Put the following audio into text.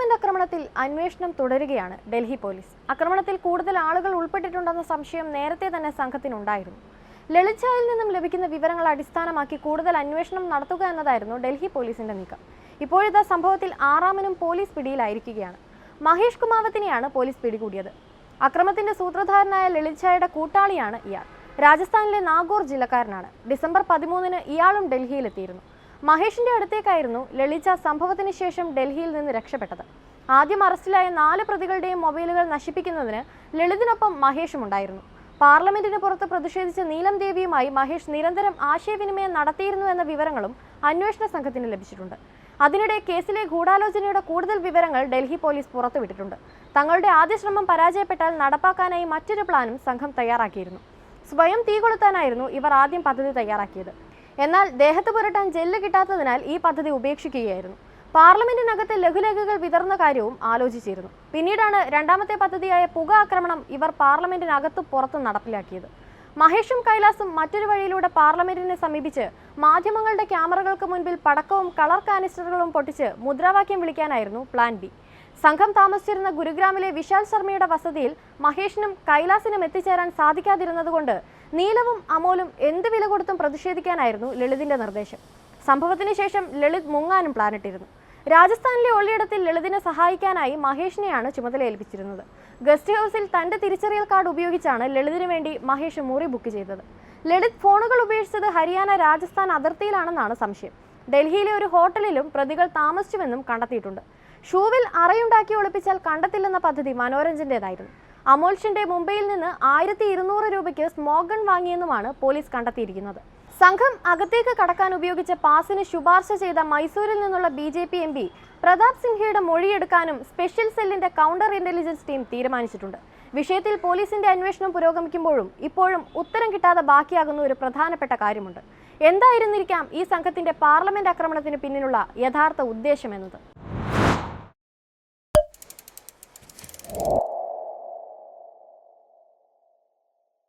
Parliament ആക്രമണത്തിൽ അന്വേഷണം തുടരുകയാണ് ഡൽഹി പോലീസ്. ആക്രമണത്തിൽ കൂടുതൽ ആളുകൾ ഉൾപ്പെട്ടിട്ടുണ്ടെന്ന സംശയം നേരത്തെ തന്നെ സംഘത്തിനുണ്ടായിരുന്നു. ലളിച്ചായിൽ നിന്നും ലഭിക്കുന്ന വിവരങ്ങൾ അടിസ്ഥാനമാക്കി കൂടുതൽ അന്വേഷണം നടത്തുക എന്നതായിരുന്നു ഡൽഹി പോലീസിന്റെ നീക്കം. ഇപ്പോഴത്തെ സംഭവത്തിൽ ആറാമനും പോലീസ് പിടിയിലായിരിക്കുകയാണ്. മഹേഷ് കുമാവത്തിനെയാണ് പോലീസ് പിടികൂടിയത്. അക്രമത്തിന്റെ സൂത്രധാരനായ ലളിച്ചായുടെ കൂട്ടാളിയാണ് ഇയാൾ. രാജസ്ഥാനിലെ നാഗോർ ജില്ലക്കാരനാണ്. ഡിസംബർ പതിമൂന്നിന് ഇയാളും ഡൽഹിയിലെത്തിയിരുന്നു. മഹേഷിന്റെ അടുത്തേക്കായിരുന്നു ലളിച സംഭവത്തിന് ശേഷം ഡൽഹിയിൽ നിന്ന് രക്ഷപ്പെട്ടത്. ആദ്യം അറസ്റ്റിലായ നാല് പ്രതികളുടെയും മൊബൈലുകൾ നശിപ്പിക്കുന്നതിന് ലളിതിനൊപ്പം മഹേഷും ഉണ്ടായിരുന്നു. പാർലമെന്റിന് പുറത്ത് പ്രതിഷേധിച്ച നീലം ദേവിയുമായി മഹേഷ് നിരന്തരം ആശയവിനിമയം നടത്തിയിരുന്നു എന്ന വിവരങ്ങളും അന്വേഷണ സംഘത്തിന് ലഭിച്ചിട്ടുണ്ട്. അതിനിടെ കേസിലെ ഗൂഢാലോചനയുടെ കൂടുതൽ വിവരങ്ങൾ ഡൽഹി പോലീസ് പുറത്തുവിട്ടിട്ടുണ്ട്. തങ്ങളുടെ ആദ്യ ശ്രമം പരാജയപ്പെട്ടാൽ നടപ്പാക്കാനായി മറ്റൊരു പ്ലാനും സംഘം തയ്യാറാക്കിയിരുന്നു. സ്വയം തീ കൊളുത്താനായിരുന്നു ഇവർ ആദ്യം പദ്ധതി തയ്യാറാക്കിയത്. എന്നാൽ ദേഹത്ത് പുരട്ടാൻ ജെല്ല് കിട്ടാത്തതിനാൽ ഈ പദ്ധതി ഉപേക്ഷിക്കുകയായിരുന്നു. പാർലമെന്റിനകത്ത് ലഘുലേഖകൾ വിതർന്ന കാര്യവും ആലോചിച്ചിരുന്നു. പിന്നീടാണ് രണ്ടാമത്തെ പദ്ധതിയായ പുക ആക്രമണം ഇവർ പാർലമെന്റിനകത്ത് പുറത്തും നടപ്പിലാക്കിയത്. മഹേഷും കൈലാസും മറ്റൊരു വഴിയിലൂടെ പാർലമെന്റിനെ സമീപിച്ച് മാധ്യമങ്ങളുടെ ക്യാമറകൾക്ക് മുൻപിൽ പടക്കവും കളർ കാനിസ്റ്ററുകളും പൊട്ടിച്ച് മുദ്രാവാക്യം വിളിക്കാനായിരുന്നു പ്ലാൻ ബി. സംഘം താമസിച്ചിരുന്ന ഗുരുഗ്രാമിലെ വിശാൽ ശർമ്മയുടെ വസതിയിൽ മഹേഷിനും കൈലാസിനും എത്തിച്ചേരാൻ സാധിക്കാതിരുന്നതുകൊണ്ട് നീലവും അമോലും എന്ത് വില കൊടുത്തും പ്രതിഷേധിക്കാനായിരുന്നു ലളിതിന്റെ നിർദ്ദേശം. സംഭവത്തിന് ശേഷം ലളിത് മുങ്ങാനും പ്ലാനിട്ടിരുന്നു രാജസ്ഥാനിലെ ഒളിയിടത്തിൽ ലളിതിനെ സഹായിക്കാനായി മഹേഷിനെയാണ് ചുമതല ഏൽപ്പിച്ചിരുന്നത്. ഗസ്റ്റ് ഹൗസിൽ തന്റെ തിരിച്ചറിയൽ കാർഡ് ഉപയോഗിച്ചാണ് ലളിതിനു വേണ്ടി മഹേഷ് മുറി ബുക്ക് ചെയ്തത്. ലളിത് ഫോണുകൾ ഉപേക്ഷിച്ചത് ഹരിയാന രാജസ്ഥാൻ അതിർത്തിയിലാണെന്നാണ് സംശയം. ഡൽഹിയിലെ ഒരു ഹോട്ടലിലും പ്രതികൾ താമസിച്ചുവെന്നും കണ്ടെത്തിയിട്ടുണ്ട്. ഷൂവിൽ അറയുണ്ടാക്കി ഒളിപ്പിച്ചാൽ കണ്ടെത്തില്ലെന്ന പദ്ധതി മനോരഞ്ജന്റേതായിരുന്നു. അമോൽഷിന്റെ മുംബൈയിൽ നിന്ന് ആയിരത്തി ഇരുന്നൂറ് രൂപയ്ക്ക് സ്മോഗൺ ഗൺ വാങ്ങിയെന്നുമാണ് പോലീസ് കണ്ടെത്തിയിരിക്കുന്നത്. സംഘം അകത്തേക്ക് കടക്കാൻ ഉപയോഗിച്ച പാസിന് ശുപാർശ ചെയ്ത മൈസൂരിൽ നിന്നുള്ള B J P M P Pratap സിൻഹയുടെ മൊഴിയെടുക്കാനും സ്പെഷ്യൽ സെല്ലിന്റെ കൗണ്ടർ ഇന്റലിജൻസ് ടീം തീരുമാനിച്ചിട്ടുണ്ട്. വിഷയത്തിൽ പോലീസിന്റെ അന്വേഷണം പുരോഗമിക്കുമ്പോഴും ഇപ്പോഴും ഉത്തരം കിട്ടാതെ ബാക്കിയാകുന്ന ഒരു പ്രധാനപ്പെട്ട കാര്യമുണ്ട്. എന്തായിരുന്നിരിക്കാം ഈ സംഘത്തിന്റെ പാർലമെന്റ് ആക്രമണത്തിന് പിന്നിലുള്ള യഥാർത്ഥ ഉദ്ദേശം എന്നത്?